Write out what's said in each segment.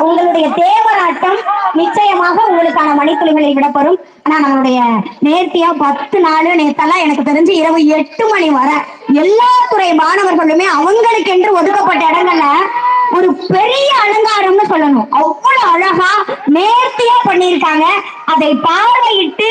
உங்களுடைய தேவராட்டம் நிச்சயமாக உங்களுக்கான மணித்துளிகளில் விடப்படும் ஆனா நம்மளுடைய நேர்த்தியா பத்து நாள் நேத்தெல்லாம் எனக்கு தெரிஞ்சு இரவு எட்டு மணி வரை எல்லா துறை மாணவர்களுமே அவங்களுக்கென்று ஒதுக்கப்பட்ட இடங்கள்ல ஒரு பெரிய அலங்காரம்னு சொல்லணும். அவ்வளவு அழகா நேர்த்தியா பண்ணியிருக்காங்க. அதை பார்வையிட்டு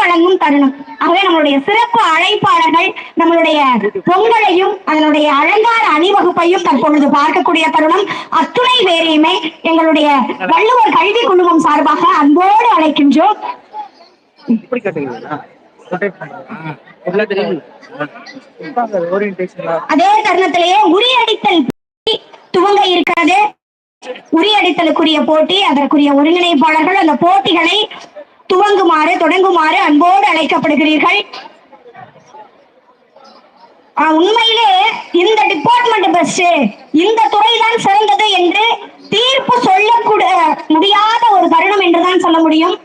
வழங்கும் தருணம். ஆகவே நம்மளுடைய சிறப்பு அழைப்பாளர்கள் நம்மளுடைய பொங்கலையும் அதனுடைய அலங்கார அணிவகுப்பையும் தற்பொழுது பார்க்கக்கூடிய தருணம். அத்துணை பேரையுமே எங்களுடைய வள்ளுவர் கல்வி குழுமம் சார்பாக அன்போடு அழைக்கின்றோம். அதே தருணத்திலேயே உரியடித்தல் துவங்க இருக்கிறது உரியடித்தலுக்குரிய போட்டி அதற்குரிய ஒருங்கிணைப்பாளர்கள் அந்த போட்டிகளை துவங்குமாறு தொடங்குமாறு அன்போடு அழைக்கப்படுகிறீர்கள். உண்மையிலே இந்த டிபார்ட்மெண்ட் பெஸ்ட் இந்த துறை தான் சிறந்தது என்று தீர்ப்பு சொல்லக்கூட முடியாத ஒரு தருணம் என்றுதான் சொல்ல முடியும்.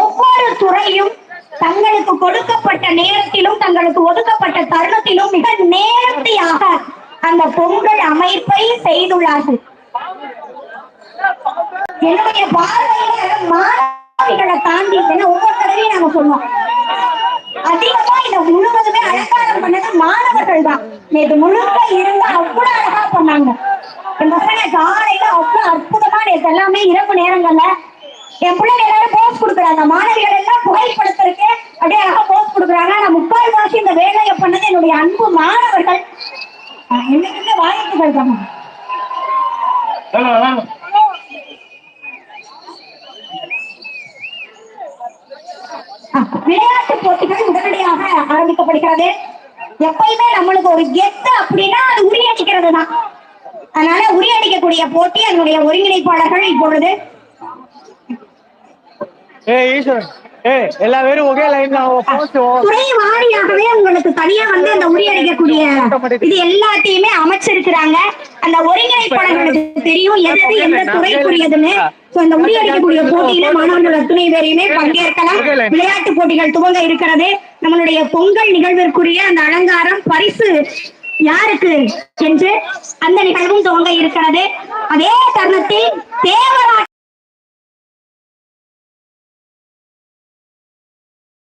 ஒவ்வொரு துறையும் தங்களுக்கு கொடுக்க அவர்களுக்கு ஒதுக்கப்பட்ட தருணத்திலும் மிக நேர்த்தியாக அந்த பொங்கல் அமைப்பை செய்துள்ளார்கள். என்னுடைய பார்வையில மாணவிகளை தாண்டி என்ன ஒவ்வொரு தடவையும் நாங்க சொல்லுவோம். அதிகமா இத முழுவதுமே அலங்காரம் பண்ணது மாணவர்கள் தான் நேற்று முழுக்க இருந்தா அவ்வளவு அழகா பண்ணாங்க. என் பசங்க காலையில அவ்வளவு அற்புதமா நேற்று எல்லாமே இரவு நேரங்கள்ல என் பிள்ளைங்க எல்லாரும் போஸ் கொடுக்குறாங்க. மாணவிகள் எல்லாம் புகைப்படத்திற்கு அப்படியே அழகா போஸ் கொடுக்குறாங்க நான் முக்கால் வாசி இந்த வேலையை பண்ணது என்னுடைய அன்பு மாணவர்கள். என்னைக்குமே வாழ்த்துக்கள் தான் விளையாட்டு போட்டிகள் உடனடியாக ஆரம்பிக்கப்படுகிறது. எப்பயுமே நம்மளுக்கு ஒரு கெத்து அப்படின்னா அது உரியடிக்கிறது தான் அதனால உரியடிக்கக்கூடிய போட்டி அதனுடைய ஒருங்கிணைப்பாளர்கள் இப்பொழுது. ஏய் ஈஸ்வரன். எல்லா பேரும் ஒரே லைன்ல போஸ்ட் துறை வாரியாகவே உங்களுக்கு தனியா வந்து அந்த உரியடிக்கக்கூடிய இது எல்லாத்தையுமே அமைச்சிருக்கிறாங்க. அந்த ஒருங்கிணைப்பாளர்களுக்கு தெரியும் எது எந்த துறைக்குரியதுன்னு அந்த உரியடிக்கக்கூடிய போட்டியில மாணவர்கள் அத்துணை பேரையுமே பங்கேற்கலாம். விளையாட்டு போட்டிகள் துவங்க இருக்கிறது. நம்மளுடைய பொங்கல் நிகழ்விற்குரிய அந்த அலங்காரம் பரிசு யாருக்கு என்று அந்த நிகழ்வும் துவங்க இருக்கிறது. அதே தருணத்தில் தேவரா